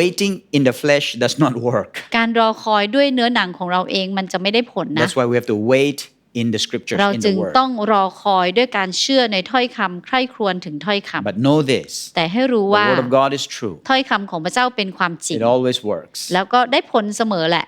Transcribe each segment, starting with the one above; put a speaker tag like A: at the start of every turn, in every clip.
A: waiting in the flesh does not work.
B: การรอคอยด้วยเนื้อหนังของเราเองมันจะไม่ได้ผลนะ
A: That's why we have to wait in the scriptures,
B: เรา
A: in
B: จึ
A: the
B: ง
A: word.
B: ต้องรอคอยด้วยการเชื่อในถ้อยคำใคร่ครวญถึงถ้อยคำ
A: But know this
B: แต่ให้รู้
A: the
B: ว่า
A: word of God is true,
B: ถ้อยคำของพระเจ้าเป็นความจริง
A: it always works.
B: แล้วก็ได้ผลเสมอแหละ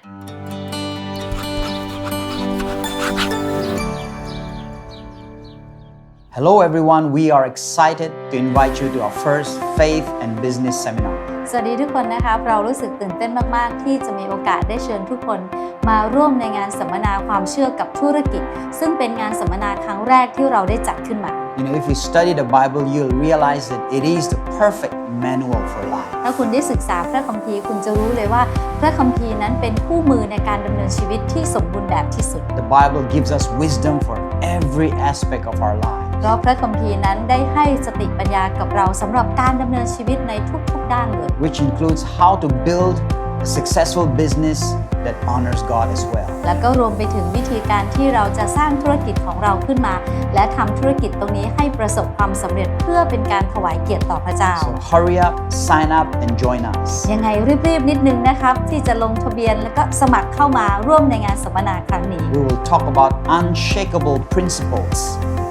A: Hello, everyone. We are excited to invite you to our first faith and business seminar.
C: สวัสดีทุกคนนะครับเรารู้สึกตื่นเต้นมาก ๆ ที่จะมีโอกาสได้เชิญทุกคน มาร่วมในงานสัมมนาความเชื่อกับธุรกิจ ซึ่งเป็นงานสัมมนาครั้งแรกที่เราได้จัดขึ้นมา
A: You know, if you study the Bible, you'll realize that it is the perfect manual for life.
C: ถ้าคุณได้ศึกษาพระคัมภีร์คุณจะรู้เลยว่า พระคัมภีร์นั้นเป็นคู่มือในการดำเนินชีวิตที่สมบูรณ์แบบที่สุด
A: The Bible gives us wisdom for every aspect of our lives.
C: เพราะพระคัมภีร์นั้นได้ให้สติปัญญากับเราสำหรับการดำเนินชีวิตในทุกๆด้านเลย
A: which includes how to build a successful business that honors God as well.
C: แล้วก็รวมไปถึงวิธีการที่เราจะสร้างธุรกิจของเราขึ้นมา และทำธุรกิจตรงนี้ให้ประสบความสำเร็จเพื่อเป็นการถวายเกียรติต่อพระเจ้า
A: So hurry up, sign up, and join us.
C: ยังไงรีบๆนิดนึงนะครับที่จะลงทะเบียนแล้วก็สมัครเข้ามาร่วมในงานสัมมนาครั้งนี้
A: We will talk about unshakable principles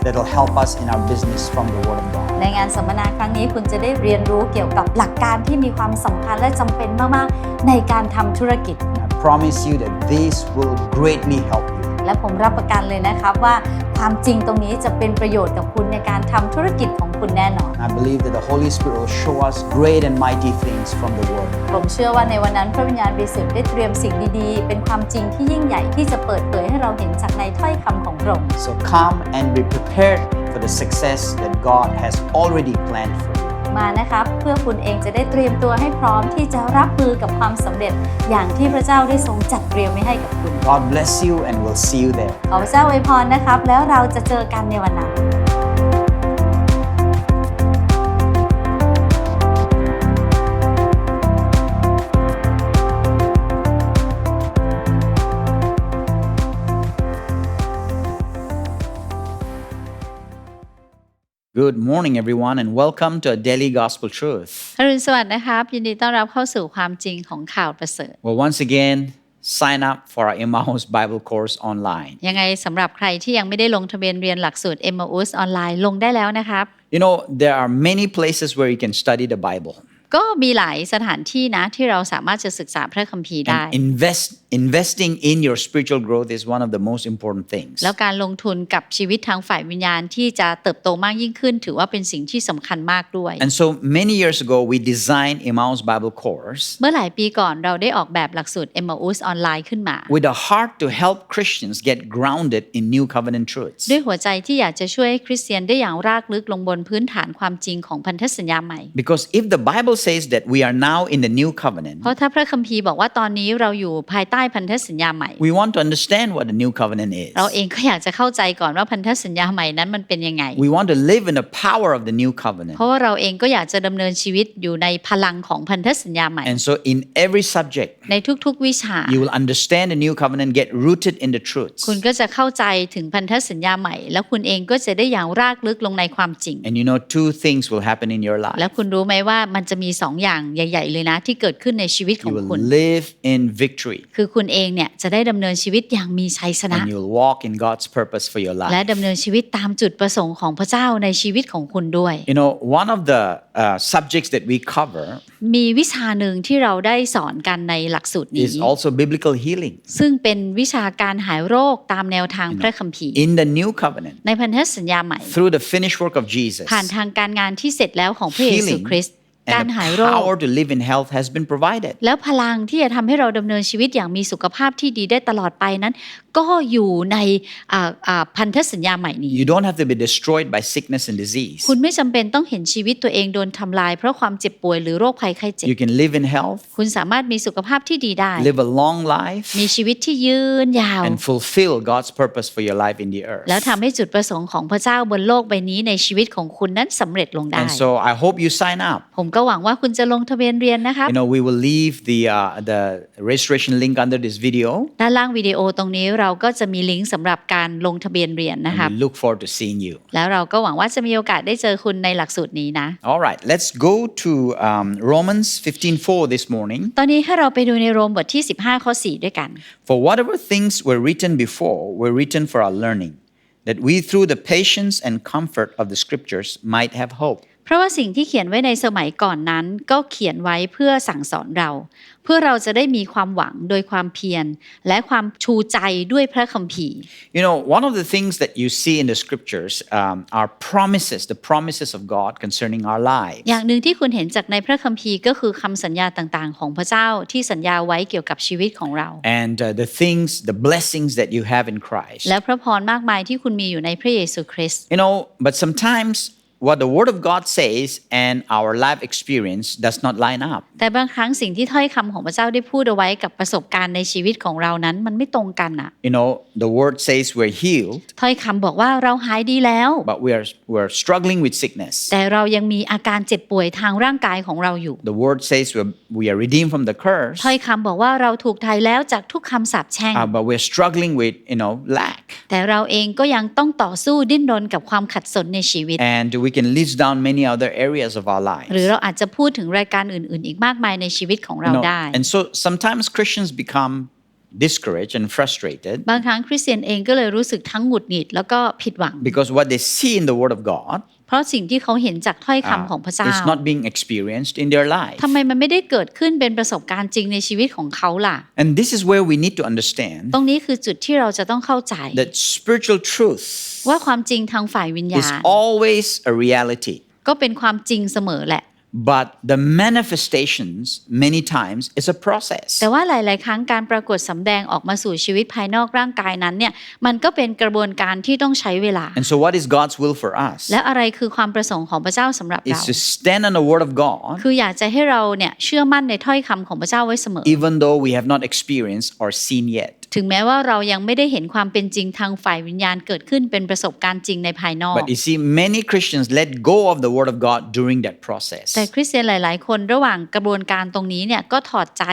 A: that will help us in our business from the Word of God.
C: ในงานสัมมนาครั้งนี้คุณจะได้เรียนรู้เกี่ยวกับหลักการที่มีความสำคัญและจำเป็นมาก ๆ ในการทำธุรกิจ
A: And I promise you that this will greatly help you.
C: และผมรับประกันเลยนะครับว่าความจริงตรงนี้จะเป็นประโยชน์กับคุณในการทำธุรกิจของ คุณแน่นอน
A: And I believe that the Holy Spirit will show us great and mighty things from the Word.
C: ผมเชื่อว่าในวันนั้นพระวิญญาณบริสุทธิ์ได้เตรียมสิ่งดีๆ เป็นความจริงที่ยิ่งใหญ่ที่จะเปิดเผยให้เราเห็นจากในถ้อยคำของพระองค์
A: So come and be prepared for the success that God has already planned for you.
C: มานะครับเพื่อคุณเองจะได้เตรียมตัวให้พร้อมที่จะรับมือกับความสำเร็จ อย่างที่พระเจ้าได้ทรงจัดเตรียมไว้ให้กับคุณ
A: God bless you, and we'll see you there.
C: ขอพระเจ้าอวยพรนะครับ แล้วเราจะเจอกันในวันนั้น
A: Good morning, everyone, and welcome to a Daily Gospel Truth.
B: อรุณสวัสดิ์นะครับ ยินดีต้อนรับเข้าสู่ความจริงของข่าวประเสริฐ
A: Well, once again, sign up for our Emmaus Bible course online.
B: ยังไงสำหรับใครที่ยังไม่ได้ลงทะเบียนเรียนหลักสูตร m อ u s ออนไลน์ลงได้แล้วนะครับ
A: You know, there are many places where you can study the Bible
B: ก็มีหลายสถานที่นะที่เราสามารถจะศึกษาพระคัมภีร์ได้
A: and invest. Investing in your spiritual growth is one of the most important things.
B: แล้วการลงทุนกับชีวิตทางฝ่ายวิญญาณที่จะเติบโตมากยิ่งขึ้น ถือว่าเป็นสิ่งที่สำคัญมากด้วย
A: And so many years ago, we designed Emmaus Bible course
B: เมื่อหลายปีก่อนเราได้ออกแบบหลักสูตร m อ u s ออนไลน์ขึ้นมา
A: with a heart to help Christians get grounded in new covenant truths.
B: ด้วยหัวใจที่อยากจะช่วยให้คริสเตียนได้อย่างรากลึกลงบนพื้นฐานความจริงของพันธสัญญาใหม่
A: Because if the Bible says that we are now in the new covenant,
B: เพราะถ้าพระคัมภีร์บอกว่าตอนนี้เราอยู่ภายใต้ พันธสัญญาใหม่
A: we want to understand what the new covenant is.
B: เราเองก็อยากจะเข้าใจก่อนว่าพันธสัญญาใหม่นั้นมันเป็นยังไง
A: We want to live in the power of the new covenant.
B: เพราะว่าเราเองก็อยากจะดำเนินชีวิตอยู่ในพลังของพันธสัญญาใหม่
A: And so, in every subject,
B: ในทุกๆวิชา
A: you will understand the new covenant, get rooted in the truths.
B: คุณก็จะเข้าใจถึงพันธสัญญาใหม่ แล้วคุณเองก็จะได้อย่างรากลึกลงในความจริง
A: And you know, two things will happen in your
B: แล้ว
A: life.
B: คุณรู้ไหมว่ามันจะมีสองอย่างใหญ่ ๆ เลยนะที่เกิดขึ้นในชีวิตข
A: You
B: อง
A: will
B: คุณ
A: live in victory
B: คือคุณเองเนี่ยจะได้ดำเนินชีวิตอย่างมีชัยชนะ
A: and you'll walk in God's purpose for your
B: และ
A: life.
B: ดำเนินชีวิตตามจุดประสงค์ของพระเจ้าในชีวิตของคุณด้วย
A: You know, one of the uh, subjects that we cover
B: มีวิชาหนึ่งที่เราได้สอนกันในหลักสูตรนี้
A: is also biblical healing.
B: ซึ่งเป็นวิชาการหายโรคตามแนวทางพระคัมภีร์
A: In the new covenant,
B: ในพันธสัญญาใหม่
A: through the finished work of Jesus,
B: ผ่านทางการงานที่เสร็จแล้วของพระเยซู
A: healing
B: คริสต์ การ
A: and
B: หาย
A: the
B: โรค
A: power to live in health has been provided.
B: แล้วพลังที่จะทำให้เราดำเนินชีวิตอย่างมีสุขภาพที่ดีได้ตลอดไปนั้น ก็อยู่ในอ่าอ่าพันธสัญญาใหม่นี้
A: You don't have to be destroyed by sickness and disease.
B: คุณไม่จำเป็นต้องเห็นชีวิตตัวเองโดนทำลาย เพราะความเจ็บป่วยหรือโรคภัยไข้เจ็บ
A: You can live in health,
B: คุณสามารถมีสุขภาพที่ดีได้
A: live a long life,
B: มีชีวิตที่ยืนยาว
A: and fulfill God's purpose for your life in the earth.
B: แล้วทำให้จุดประสงค์ของพระเจ้าบนโลกใบนี้ในชีวิตของคุณนั้นสำเร็จลงได้
A: And so I hope you sign up.
B: ผมก็หวังว่าคุณจะลงทะเบียนเรียนนะครับ
A: You know, we will leave the uh, the registration link under this video.
B: ด้านล่างวิดีโอตรงนี้เราก็จะมีลิงก์สำหรับการลงทะเบียนเรียนนะครับ
A: And we look forward to seeing you.
B: แล้วเราก็หวังว่าจะมีโอกาสได้เจอคุณในหลักสูตรนี้นะ
A: All right, let's go to um, Romans 15:4 this morning.
B: ตอนนี้ให้เราไปดูในโรมบทที่ 15 ข้อ 4 ด้วยกัน
A: For whatever things were written before were written for our learning, that we through the patience and comfort of the scriptures might have hope.
B: เพราะว่าสิ่งที่เขียนไว้ในสมัยก่อนนั้น ก็เขียนไว้เพื่อสั่งสอนเรา เพื่อเราจะได้มีความหวังโดยความเพียรและความชูใจด้วยพระคัมภีร์
A: You know, one of the things that you see in the scriptures um, are promises, the promises of God concerning our lives.
B: อย่างหนึ่งที่คุณเห็นจากในพระคัมภีร์ก็คือคำสัญญาต่างๆ ของพระเจ้าที่สัญญาไว้เกี่ยวกับชีวิตของเรา
A: And uh, the things, the blessings that you have in Christ.
B: และพระพรมากมายที่คุณมีอยู่ในพระเยซูคริสต์
A: You know, but sometimes what the Word of God says and our life experience does not line up.
B: แต่บางครั้งสิ่งที่ถ้อยคำของพระเจ้าได้พูดเอาไว้กับประสบการณ์ในชีวิตของเรานั้น มันไม่ตรงกันอะ
A: You know, the Word says we're healed,
B: ถ้อยคำบอกว่าเราหายดีแล้ว
A: but we are we're struggling with sickness.
B: แต่เรายังมีอาการเจ็บป่วยทางร่างกายของเราอยู่
A: The Word says we're, we are redeemed from the curse,
B: ถ้อยคำบอกว่าเราถูกไถ่แล้วจากทุกคำสาปแช่ง
A: uh, but we're struggling with you know lack.
B: แต่เราเองก็ยังต้องต่อสู้ดิ้นรนกับความขัดสนในชีวิต
A: And we can list down many other areas of our lives.
B: หรือเราอาจจะพูดถึงรายการอื่นๆ อีกมากมายในชีวิตของเรา
A: You know,
B: ได้
A: and so sometimes Christians become discouraged and frustrated
B: บางครั้งคริสเตียนเองก็เลยรู้สึกทั้งหงุดหงิดแล้วก็ผิดหวัง
A: because what they see in the Word of God
B: เพราะสิ่งที่เขาเห็นจากถ้อย
A: uh,
B: คำของพระเจ้า
A: is not being experienced in their life.
B: ทำไมมันไม่ได้เกิดขึ้นเป็นประสบการณ์จริงในชีวิตของเขาล่ะ
A: And this is where we need to understand
B: ตรงนี้คือจุดที่เราจะต้องเข้าใจ
A: that spiritual truth
B: ว่าความจริงทางฝ่ายวิญญา
A: is
B: ณ
A: always a reality.
B: ก็เป็นความจริงเสมอแหละ
A: But the manifestations, many times, is a process.
B: แต่ว่าหลาย ๆ ครั้งการปรากฏสำแดงออกมาสู่ชีวิตภายนอกร่างกายนั้นเนี่ยมันก็เป็นกระบวนการที่ต้องใช้เวลา
A: And so, what is God's will for us?
B: และอะไรคือความประสงค์ของพระเจ้าสำหรับเรา
A: Is to stand on the Word of God,
B: คืออยากจะให้เราเนี่ยเชื่อมั่นในถ้อยคำของพระเจ้าไว้เสมอ
A: even though we have not experienced or seen yet.
B: ถึงแม้ว่าเรายังไม่ได้เห็นความเป็นจริงทางฝ่ายวิญญาณเกิดขึ้นเป็นประสบการณ์จริงในภายนอก
A: But you see, many Christians let go of the Word of God during that process.
B: แต่คริสเตียนหลาย ๆ คนระหว่างกระบวนการตรงนี้เนี่ยก็ถอดใจ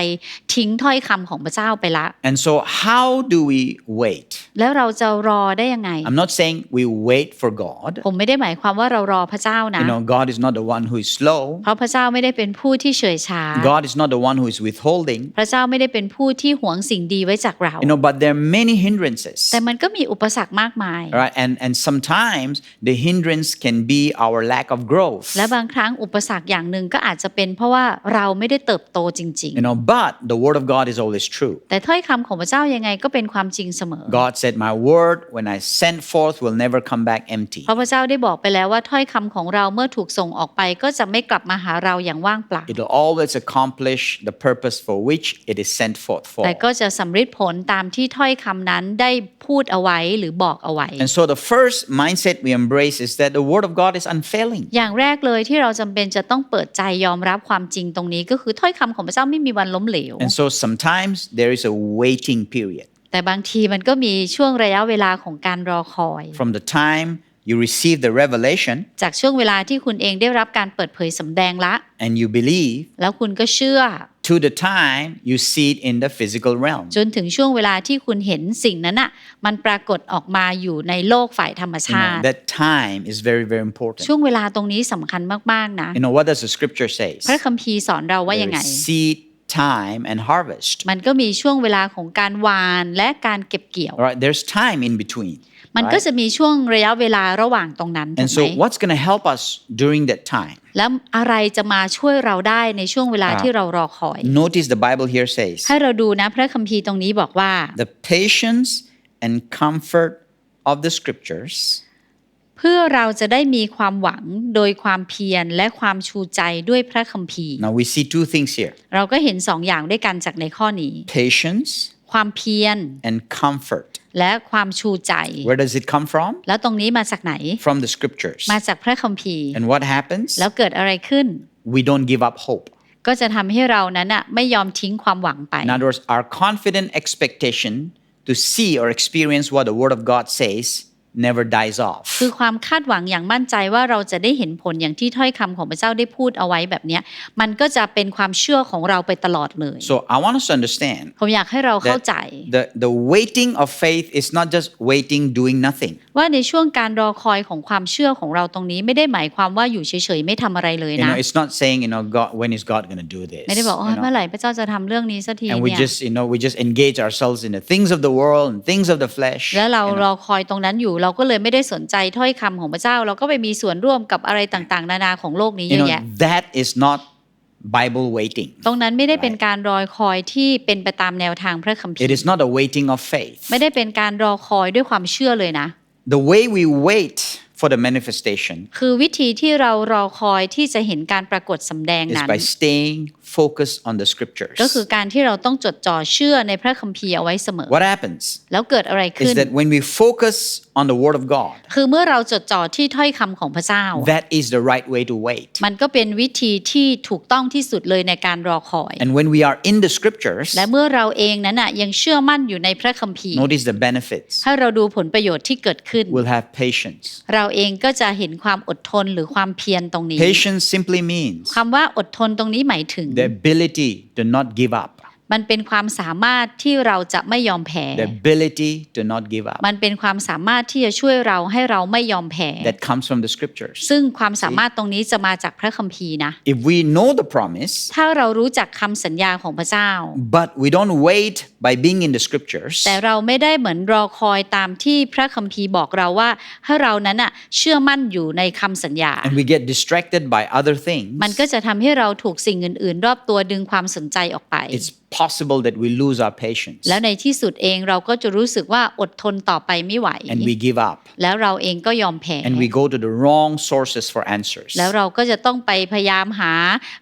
B: ทิ้งถ้อยคำของพระเจ้าไปละ
A: And so, how do we wait?
B: แล้วเราจะรอได้ยังไง
A: I'm not saying we wait for God.
B: ผมไม่ได้หมายความว่าเรารอพระเจ้านะ
A: You know, God is not the one who is slow.
B: เพราะพระเจ้าไม่ได้เป็นผู้ที่เฉยช้า
A: God is not the one who is withholding.
B: พระเจ้าไม่ได้เป็นผู้ที่หวงสิ่งดีไว้จากเรา
A: You know, but there are many hindrances.
B: แต่มันก็มีอุปสรรคมากมาย
A: Right? And and sometimes the hindrance can be our lack of growth.
B: และบางครั้งอุปสรรคอย่างหนึ่งก็อาจจะเป็นเพราะว่าเราไม่ได้เติบโตจริง
A: You know, but the word of God is always true.
B: ๆแต่ถ้อยคำของพระเจ้ายังไงก็เป็นความจริงเสมอ
A: God said, My word, when I send forth, will never come back empty.
B: เพราะพระเจ้าได้บอกไปแล้วว่าถ้อยคำของเราเมื่อถูกส่งออกไปก็จะไม่กลับมาหาเราอย่างว่างเปล่า
A: It will always accomplish the purpose for which it is sent forth for.
B: แต่ก็จะสำเร็จผลตามที่ถ้อยคำนั้นได้พูดเอาไว้หรือบอกเอาไว้
A: And so the first mindset we embrace is that the word of God is unfailing.
B: อย่างแรกเลยที่เราจำเป็นจะต้องเปิดใจยอมรับความจริงตรงนี้ ก็คือถ้อยคำของพระเจ้าไม่มีวันล้มเหลว
A: And so sometimes there is a waiting period.
B: แต่บางทีมันก็มีช่วงระยะเวลาของการรอคอย
A: From the time you receive the revelation
B: จากช่วงเวลาที่คุณเองได้รับการเปิดเผยสำแดงละ
A: and you believe
B: แล้วคุณก็เชื่อ
A: to the time you see it in the physical realm.
B: จนถึงช่วงเวลาที่คุณเห็นสิ่งนั้นอะมันปรากฏออกมาอยู่ในโลกฝ่ายธรรม
A: You
B: ชา
A: know,
B: ติ
A: that time is very, very important.
B: ช่วงเวลาตรงนี้สำคัญมากๆนะ
A: You know, what does the scripture say?
B: พระคัมภีร์สอนเราว่า
A: There
B: ยังไง
A: is seed time and harvest.
B: มันก็มีช่วงเวลาของการหวานและการเก็บเกี่ยว
A: All right, there's time in between.
B: มันก็
A: right?
B: จะมีช่วงระยะเวลาระหว่างตรงนั้นถู
A: And
B: กไห
A: so,
B: ม
A: what's going to help us during that time?
B: แล้วอะไรจะมาช่วยเราได้ในช่วงเวลา
A: อ่า
B: ที่เรารอคอย
A: Notice the Bible here says
B: ให้เราดูนะพระคัมภีร์ตรงนี้บอกว่า
A: the patience and comfort of the scriptures
B: เพื่อเราจะได้มีความหวังโดยความเพียรและความชูใจด้วยพระคัมภีร์
A: Now we see two things here
B: เราก็เห็นสองอย่างด้วยกันจากในข้อนี้
A: patience
B: ความเพียร
A: and comfort.
B: และความชูใจ
A: Where does it come from?
B: แล้วตรงนี้มาจากไหน
A: From the scriptures.
B: มาจากพระคัมภีร์
A: And what happens?
B: แล้วเกิดอะไรขึ้น
A: We don't give up hope.
B: ก็จะทำให้เรานั้นอะไม่ยอมทิ้งความหวังไป
A: In other words, our confident expectation to see or experience what the Word of God says never dies off.
B: คือความคาดหวังอย่างมั่นใจว่าเราจะได้เห็นผลอย่างที่ถ้อยคำของพระเจ้าได้พูดเอาไว้แบบเนี้ยมันก็จะเป็นความเชื่อของเราไปตลอดเลย
A: So I want us to understand
B: ผมอยากให้เราเข้า
A: that
B: ใจ
A: the, the waiting of faith is not just waiting, doing nothing.
B: ว่าในช่วงการรอคอยของความเชื่อของเราตรงนี้ไม่ได้หมายความว่าอยู่เฉยๆไม่ทำอะไรเลย
A: You
B: นะ
A: know, it's not saying, you know, God, when is God going to do this?
B: ไม่ได้บอก
A: you
B: ว่า
A: know?
B: เมื่อไหร่พระเจ้าจะทำเรื่องนี้สักที
A: And we
B: เนี่ย
A: just, you know, we just engage ourselves in the things of the world and things of the flesh.
B: แล้วเรา
A: you know.
B: รอคอยตรงนั้นอยู่เราก็เลยไม่ได้สนใจถ้อยคำของพระเจ้า เราก็ไปมีส่วนร่วมกับอะไรต่างๆ นานาของโลกนี้เย
A: You
B: อะ
A: know,
B: แยะ
A: that is not Bible waiting.
B: ตรงนั้นไม่ได้เป็นการรอคอยที่เป็นไปตามแนวทางพระคัมภี
A: It
B: ร์
A: is not a waiting of faith.
B: ไม่ได้เป็นการรอคอยด้วยความเชื่อเลยนะ
A: The way we wait for the manifestation
B: คือวิธีที่เรารอคอยที่จะเห็นการปรากฏสำแดง
A: is
B: นั้น
A: by staying focused on the scriptures.
B: ก็คือการที่เราต้องจดจ่อเชื่อในพระคัมภีร์เอาไว้เสมอ
A: What happens
B: แล้วเกิดอะไรขึ้
A: is
B: น
A: that when we focus on the word of God,
B: คือเมื่อเราจดจ่อที่ถ้อยคำของพระเจ้า
A: that is the right way to wait.
B: มันก็เป็นวิธีที่ถูกต้องที่สุดเลยในการรอคอย
A: And when we are in the scriptures,
B: และเมื่อเราเองนั้นน่ะยังเชื่อมั่นอยู่ในพระคัมภีร์
A: notice the benefits.
B: ถ้าเราดูผลประโยชน์ที่เกิดขึ้น
A: We'll have patience.
B: เราเองก็จะเห็นความอดทนหรือความเพียรตรงนี้
A: Patience simply means
B: คำว่าอดทนตรงนี้หมายถึง
A: the ability to not give up.
B: มันเป็นความสามารถที่เราจะไม่ยอมแพ้
A: The ability to not give up.
B: มันเป็นความสามารถที่จะช่วยเราให้เราไม่ยอมแพ้
A: That comes from the scriptures.
B: ซึ่งความสามารถตรงนี้จะมาจากพระคัมภีร์นะ
A: If we know the promise,
B: ถ้าเรารู้จักคำสัญญาของพระเจ้า
A: but we don't wait by being in the scriptures,
B: แต่เราไม่ได้เหมือนรอคอยตามที่พระคัมภีร์บอกเราว่าให้เรานั้นน่ะเชื่อมั่นอยู่ในคำสัญญา
A: and we get distracted by other things,
B: มันก็จะทำให้เราถูกสิ่งอื่น ๆ รอบตัวดึงความสนใจออกไป
A: it's possible that we lose our patience
B: แล้วในที่สุดเองเราก็จะรู้สึกว่าอดทนต่อไปไม่ไหว
A: and we give up
B: แล้วเราเองก็ยอมแพ้
A: and we go to the wrong sources for answers.
B: แล้วเราก็จะต้องไปพยายามหา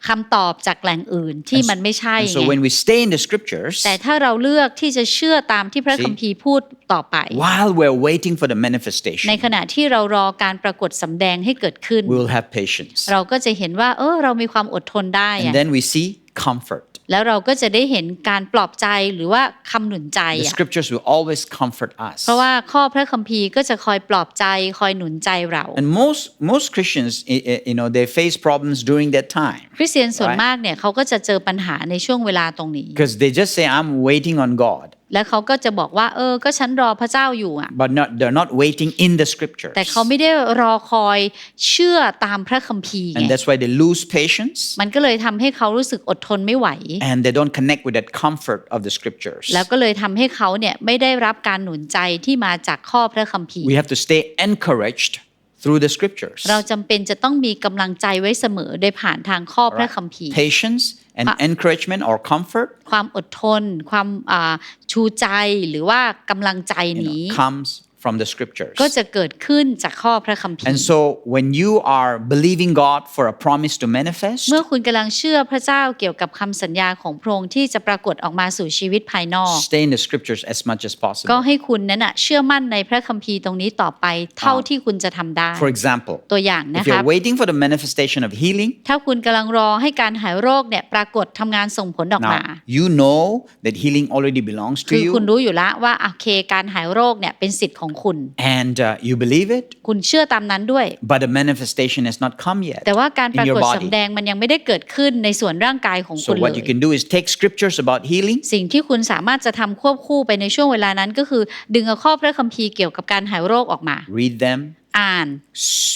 B: คำตอบจากแหล่งอื่นที่มันไม่ใช่
A: And so
B: ไง
A: when we stay in the scriptures,
B: แต่ถ้าเราเลือกที่จะเชื่อตามที่พระ
A: See?
B: คัมภีร์พูดต่อไป
A: while we're waiting for the
B: ใน
A: manifestation,
B: ขณะที่เรารอการปรากฏสำแดงให้เกิดขึ้น
A: we will have patience.
B: เราก็จะเห็นว่าเออเรามีความอดทนได้อะ
A: And then we see comfort.
B: แล้วเราก็จะได้เห็นการปลอบใจหรือว่าคำหนุนใจ
A: The
B: อะ
A: scriptures will always comfort us.
B: เพราะว่าข้อพระคัมภีร์ก็จะคอยปลอบใจคอยหนุนใจเรา
A: And most most Christians, i- i- you know, they face problems during that time
B: คริสเตียนส่วน
A: Right.
B: มากเนี่ยเขาก็จะเจอปัญหาในช่วงเวลาตรงนี้
A: because they just say, "I'm waiting on God,"
B: แล้วเขาก็จะบอกว่าเออก็ฉันรอพระเจ้าอยู่อะ
A: but not they're not waiting in the scriptures.
B: แต่เขาไม่ได้รอคอยเชื่อตามพระคัมภีร์ไง
A: And that's why they lose patience
B: มันก็เลยทำให้เขารู้สึกอดทนไม่ไหว
A: and they don't connect with that comfort of the scriptures.
B: แล้วก็เลยทำให้เขาเนี่ยไม่ได้รับการหนุนใจที่มาจากข้อพระคัมภีร์
A: We have to stay encouraged through the scriptures.
B: เราจำเป็นจะต้องมีกำลังใจไว้เสมอโดยผ่านทางข้อพระคัมภีร์
A: Patience and
B: Pa-
A: encouragement or comfort
B: ความอดทน ความอ่าชูใจหรือว่ากำลังใจ
A: you
B: นี้
A: know, comes from the scriptures.
B: ก็จะเกิดขึ้นจากข้อพระคัมภี
A: And
B: ร์
A: so when you are believing God for a promise to manifest,
B: เมื่อคุณกำลังเชื่อพระเจ้าเกี่ยวกับคำสัญญาของพระองค์ที่จะปรากฏออกมาสู่ชีวิตภายนอก
A: stay in the scriptures as much as
B: ก็
A: possible.
B: ให้คุณนั้นนะเชื่อมั่นในพระคัมภีร์ตรงนี้ต่อไปเท่าที่คุณจะทำได้
A: For example,
B: ตัวอย่างนะ
A: if
B: ครับ
A: you're waiting for the manifestation of healing,
B: ถ้าคุณกำลังรอให้การหายโรคเนี่ยปรากฏทำงานส่งผลออกมา
A: now you know that healing already belongs
B: คือ
A: to
B: คุณ
A: you
B: รู้อยู่แล้วว่าโอเคการหายโรคเนี่ยเป็นสิทธิ์ของคุณ
A: and uh, you believe it,
B: คุณเชื่อตามนั้นด้วย
A: but the manifestation has not come yet
B: แต่ว่าการป
A: in
B: ราก
A: your
B: ฏ
A: body.
B: สำแดงมันยังไม่ได้เกิดขึ้นในส่วนร่างกายของคุ
A: So
B: ณเล
A: what
B: ย
A: you can do is take scriptures about healing
B: สิ่งที่คุณสามารถจะทำควบคู่ไปในช่วงเวลานั้นก็คือ ดึงเอาข้อพระคัมภีร์เกี่ยวกับการหายโรคออกมา
A: read them,
B: อ่าน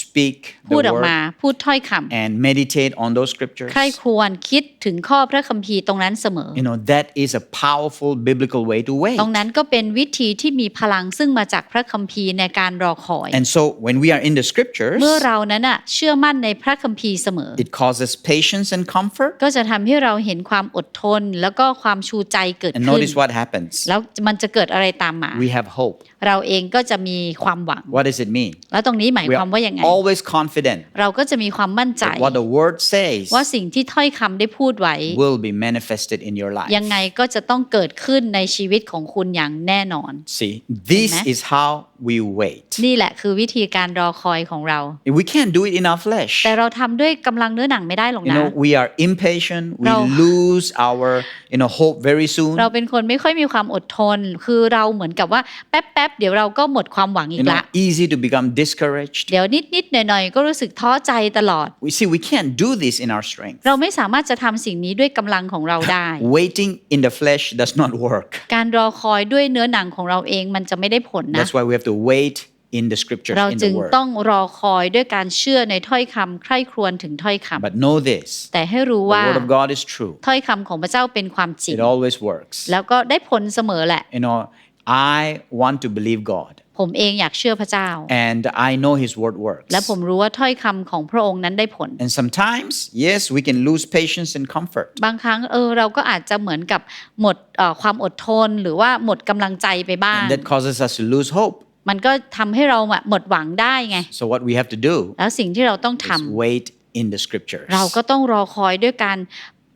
A: speak
B: พูด
A: the
B: ออกมา
A: word,
B: พูดถ้อยคำ
A: and meditate on those scriptures.
B: ใครควรคิดถึงข้อพระคัมภีร์ตรงนั้นเสมอ
A: You know, that is a powerful biblical way to wait.
B: ตรงนั้นก็เป็นวิธีที่มีพลังซึ่งมาจากพระคัมภีร์ในการรอคอย
A: And so when we are in the scriptures,
B: เมื่อเรานั้นน่ะเชื่อมั่นในพระคัมภีร์เสมอ
A: it causes patience and comfort.
B: ก็จะทำให้เราเห็นความอดทนแล้วก็ความชูใจเกิด
A: And
B: ขึ้น
A: notice what happens.
B: แล้วมันจะเกิดอะไรตามมา
A: We have hope.
B: เราเองก็จะมีความหวัง
A: What does it mean?
B: แล้วแล้วตรงนี้หมาย
A: We
B: ความ
A: are
B: ว่ายังไง
A: always confident
B: เราก็จะมีความมั่นใจ
A: that what the word says
B: ว่าสิ่งที่ถ้อยคำได้พูดไว้
A: will be manifested in your life.
B: ยังไงก็จะต้องเกิดขึ้นในชีวิตของคุณอย่างแน่นอน
A: See, this
B: Amen.
A: is how we wait.
B: นี่แหละคือวิธีการรอคอยของเรา
A: We can't do it in our flesh.
B: แต่เราทำด้วยกำลังเนื้อหนังไม่ได้หรอก
A: You
B: นะ
A: know, we are impatient. We
B: เรา
A: lose our, you know, hope very soon.
B: เราเป็นคนไม่ค่อยมีความอดทน คือเราเหมือนกับว่าแป๊บแป๊บๆเดี๋ยวเราก็หมดความหวังอี
A: You
B: ก
A: know,
B: ละ
A: easy to become discouraged.
B: เดี๋ยวนิดนิดๆหน่อยหน่อยๆก็รู้สึกท้อใจตลอด
A: We see we can't do this in our strength.
B: เราไม่สามารถจะทำสิ่งนี้ด้วยกำลังของเราได้
A: Waiting in the flesh does not work.
B: การรอคอยด้วยเนื้อหนังของเราเองมันจะไม่ได้ผลนะ
A: That's why we have to wait in the scriptures,
B: เรา
A: in
B: จึ
A: the
B: ง
A: word.
B: ต้องรอคอยด้วยการเชื่อในถ้อยคำใคร่ครวญถึงถ้อยคำ
A: But know this
B: แต่ให้รู้
A: the
B: ว่า
A: word of God is true.
B: ถ้อยคำของพระเจ้าเป็นความจริง
A: It always works.
B: แล้วก็ได้ผลเสมอแหละ
A: You know, I want to believe God.
B: ผมเองอยากเชื่อพระเจ้า
A: And I know His word works.
B: และผมรู้ว่าถ้อยคำของพระองค์นั้นได้ผล
A: And sometimes, yes, we can lose patience and comfort.
B: บางครั้งเออเราก็อาจจะเหมือนกับหมดเอ่อความอดทนหรือว่าหมดกำลังใจไปบ้าง
A: And that causes us to lose hope.
B: มันก็ทำให้เราอะหมดหวังได้ไง
A: So, what we have to do
B: แล้วสิ่งที่เราต้องทำ
A: is wait in the scriptures.
B: เราก็ต้องรอคอยด้วยการ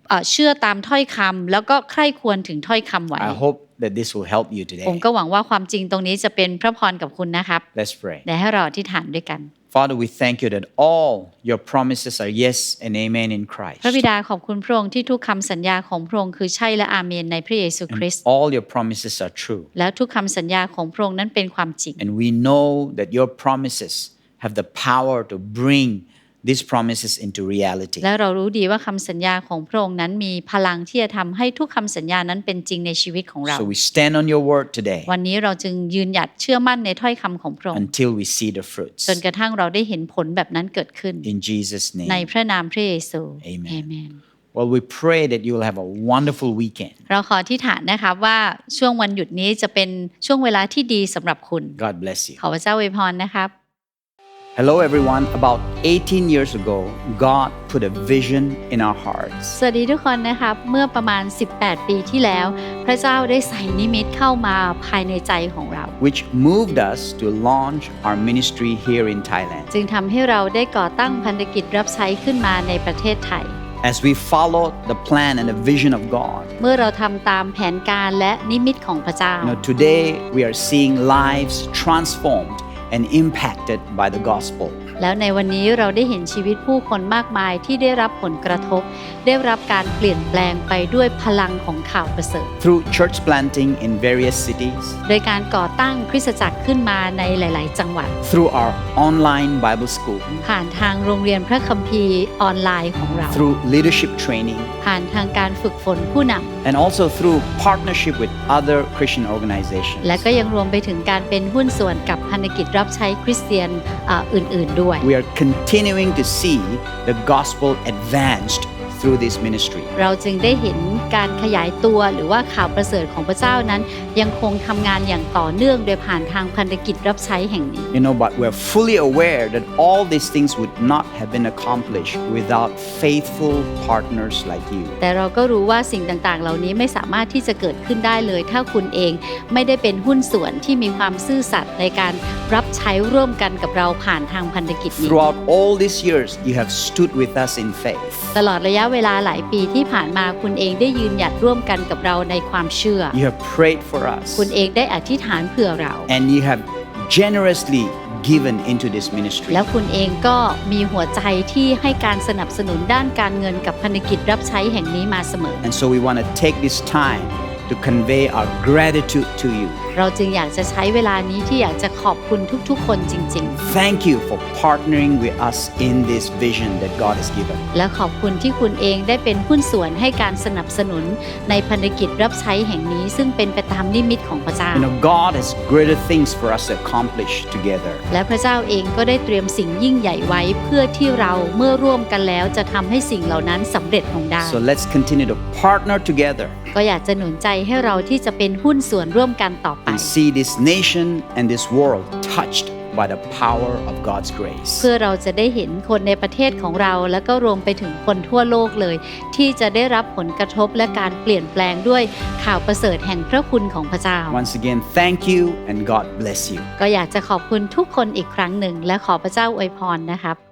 B: เอ่อเชื่อตามถ้อยคำแล้วก็ใคร่ควรถึงถ้อยคำไว้
A: I hope that this will help you
B: ผม
A: today.
B: ก็หวังว่าความจริงตรงนี้จะเป็นพระพรกับคุณนะครับ
A: Let's pray.
B: เดี๋ยวให้เราอธิษฐานด้วยกัน
A: Father, we thank you that all your promises are yes and amen in Christ.
B: พระบิดาขอบคุณพระองค์ที่ทุกคำสัญญาของพระองค์คือใช่และอาเมนในพระเยซูคริสต์
A: All your promises are true.
B: แล้วทุกคำสัญญาของพระองค์นั้นเป็นความจริง
A: And we know that your promises have the power to bring these promises into reality.
B: และเรารู้ดีว่าคำสัญญาของพระองค์นั้นมีพลังที่จะทำให้ทุกคำสัญญานั้นเป็นจริงในชีวิตของเรา
A: So we stand on your word today
B: วันนี้เราจึงยืนหยัดเชื่อมั่นในถ้อยคำของพระองค์
A: until we see the fruits.
B: จนกระทั่งเราได้เห็นผลแบบนั้นเกิดขึ้น
A: In Jesus'
B: ใน
A: name.
B: พระนามพระเยซู
A: Amen.
B: เอเมน
A: Well, we pray that you will have a wonderful weekend.
B: เราขอที่ฐานนะครับว่าช่วงวันหยุดนี้จะเป็นช่วงเวลาที่ดีสำหรับคุณ
A: God bless you.
B: ขอพระเจ้าอวยพรนะครับ
A: Hello, everyone. About 18 years ago, God put a vision in our hearts.
B: สวัสดีทุกคนนะครับ เมื่อประมาณ 18 ปีที่แล้ว พระเจ้าได้ใส่นิมิตเข้ามาภายในใจของเรา
A: which moved us to launch our ministry here in Thailand.
B: จึงทำให้เราได้ก่อตั้งพันธกิจรับใช้ขึ้นมาในประเทศไทย
A: As we followed the plan and the vision of God,
B: เมื่อเราทำตามแผนการและนิมิตของพระเจ้า
A: you know, today we are seeing lives transformed and impacted by the gospel.
B: แล้วในวันนี้เราได้เห็นชีวิตผู้คนมากมายที่ได้รับผลกระทบ ได้รับการเปลี่ยนแปลงไปด้วยพลังของข่าวประเสริฐ
A: Through church planting in various cities,
B: โดยการก่อตั้งคริสตจักรขึ้นมาในหลาย ๆ จังหวัด
A: through our online Bible school,
B: ผ่านทางโรงเรียนพระคัมภีร์ออนไลน์ของเรา
A: through leadership training,
B: ผ่านทางการฝึกฝนผู้น
A: and also through partnership with other Christian organizations. ำ
B: และก็ยังรวมไปถึงการเป็นหุ้นส่วนกับพันธกิจรับใช้คริสเตียนอ่าอื่น ๆ ด้วย
A: We are continuing to see the gospel advanced through this ministry.
B: เราจึงได้เห็นการขยายตัวหรือว่าข่าวประเสริฐของพระเจ้านั้น ยังคงทำงานอย่างต่อเนื่องโดยผ่านทางพันธกิจรับใช้แห่งนี้
A: You know, but we're fully aware that all these things would not have been accomplished without faithful partners like you.
B: แต่เราก็รู้ว่าสิ่งต่างๆ เหล่านี้ไม่สามารถที่จะเกิดขึ้นได้เลย ถ้าคุณเองไม่ได้เป็นหุ้นส่วนที่มีความซื่อสัตย์ในการรับใช้ร่วมกันกับเราผ่านทางพันธกิจนี้
A: Throughout all these years, you have stood with us in faith.
B: ตลอดระยะเวลาหลายปีที่ผ่านมาคุณเองได้ยืนหยัดร่วมกันกับเราในความเชื่อ
A: You have prayed for us.
B: คุณเองได้อธิษฐานเผื่อเรา
A: And you have generously given into this ministry.
B: แล้วคุณเองก็มีหัวใจที่ให้การสนับสนุนด้านการเงินกับพันธกิจรับใช้แห่งนี้มาเสมอ
A: And so we want to take this time to convey our gratitude to you.
B: เราจึงอยากจะใช้เวลานี้ที่อยากจะขอบคุณทุกๆ คนจริง
A: Thank you for partnering with us in this vision that God has given.
B: ๆ และขอบคุณที่คุณเองได้เป็นหุ้นส่วนให้การสนับสนุนในพันธกิจรับใช้แห่งนี้ ซึ่งเป็นไปตามนิมิตของพระเจ้า
A: You know, God has greater things for us to accomplish together.
B: และพระเจ้าเองก็ได้เตรียมสิ่งยิ่งใหญ่ไว้เพื่อที่เราเมื่อร่วมกันแล้วจะทำให้สิ่งเหล่านั้นสำเร็จลงได้
A: So let's continue to partner together
B: ก็อยากจะหนุนใจให้เราที่จะเป็นหุ้นส่วนร่วมกันต่อไป
A: and see this nation and this world touched by the power of God's grace.
B: เพื่อเราจะได้เห็นคนในประเทศของเรา แล้วก็รวมไปถึงคนทั่วโลกเลย ที่จะได้รับผลกระทบและการเปลี่ยนแปลงด้วยข่าวประเสริฐแห่งพระคุณของพระเจ้า
A: Once again, thank you and God bless you.
B: ก็อยากจะขอบคุณทุกคนอีกครั้งหนึ่ง และขอพระเจ้าอวยพรนะครับ